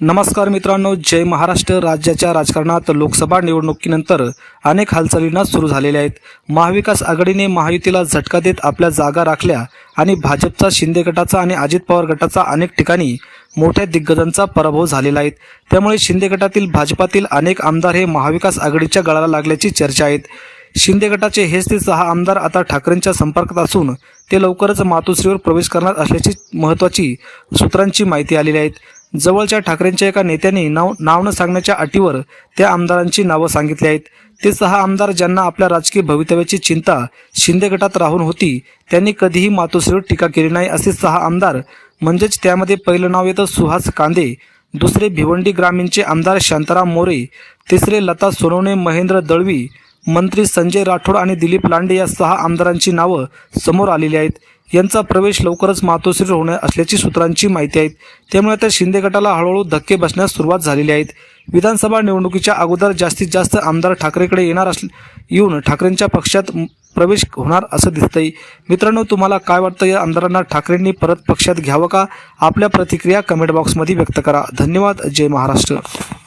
नमस्कार मित्रांनो जय महाराष्ट्र. राज्याच्या राजकारणात लोकसभा निवडणुकीनंतर अनेक हालचालींना सुरू झालेल्या आहेत. महाविकास आघाडीने महायुतीला झटका देत आपल्या जागा राखल्या आणि भाजपचा शिंदे गटाचा आणि अजित पवार गटाचा अनेक ठिकाणी मोठ्या दिग्गजांचा पराभव झालेला आहे. त्यामुळे शिंदे गटातील भाजपातील अनेक आमदार हे महाविकास आघाडीच्या गळाला लागल्याची चर्चा आहेत. शिंदे गटाचे हेच ते सहा आमदार आता ठाकरेंच्या संपर्कात असून ते लवकरच मातोश्रीवर प्रवेश करणार असल्याची महत्त्वाची सूत्रांची माहिती आलेली आहेत. जवळच्या ठाकरेंच्या एका नेत्याने नाव नाव न सांगण्याच्या अटीवर त्या आमदारांची नावं सांगितली आहेत. ते सहा आमदार ज्यांना आपल्या राजकीय भवितव्याची चिंता शिंदे गटात राहून होती त्यांनी कधीही मातोश्रीवर टीका केली नाही असे सहा आमदार म्हणजेच त्यामध्ये पहिलं नाव येतं सुहास कांदे दुसरे भिवंडी ग्रामीणचे आमदार शांताराम मोरे तिसरे लता सोनवणे महेंद्र दळवी मंत्री संजय राठोड आणि दिलीप लांडे या सहा आमदारांची नावं समोर आलेली आहेत. यांचा प्रवेश लवकरच मातोश्रीवर होणार असल्याची सूत्रांची माहिती आहे त्यामुळे आता शिंदे गटाला हळूहळू धक्के बसण्यास सुरुवात झालेली आहेत. विधानसभा निवडणुकीच्या अगोदर जास्तीत जास्त आमदार ठाकरेकडे येणार असले येऊन ठाकरेंच्या पक्षात प्रवेश होणार असं दिसतंय. मित्रांनो तुम्हाला काय वाटतं? या आमदारांना ठाकरेंनी परत पक्षात घ्यावं का? आपल्या प्रतिक्रिया कमेंट बॉक्समध्ये व्यक्त करा. धन्यवाद. जय महाराष्ट्र.